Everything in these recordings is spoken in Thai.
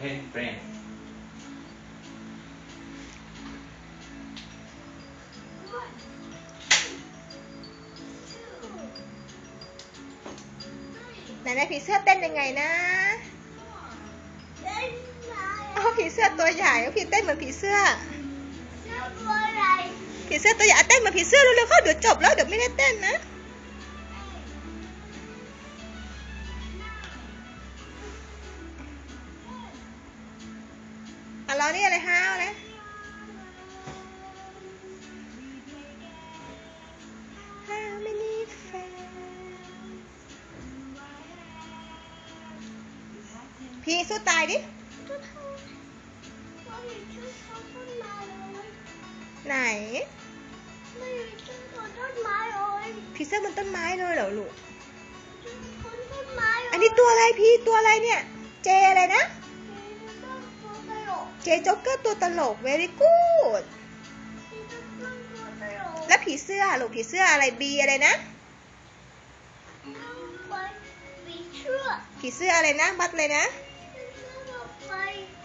ten friends ไหนนะผีเสื้อเต้นยังไงนะอ๋อผีเสื้อตัวใหญ่เอาผีเต้นเหมือนผีเสื้อ ผีเสื้อตัวใหญ่อะเต้นเหมือนผีเสื้อเร็วๆเข้าเดี๋ยวจบแล้วเดี๋ยวไม่ได้เต้นนะ อะเรานี่อะไรฮะอะไร How many friends พี่สู้ตายดิ ไหนผีเสื้อบนต้นไม้เลยเหรอลูก อันนี้ตัวอะไรพี่ตัวอะไรเนี่ย เจอะไรนะ เจจ็อกเกอร์ตัวตลก very good แล้วผีเสื้อลูกผีเสื้ออะไรบีอะไรนะ ผีเสื้ออะไรนะ บัตเลยนะ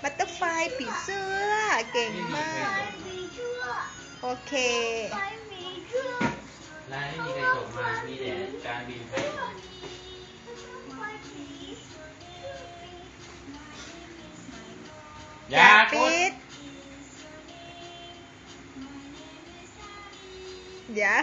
บัตเตอร์ไฟผีเสื้อ เก่งมาก โอเคร้านไม่มีใครส่งมา มีแต่การบินไทย อย่าปิพูดดอย่า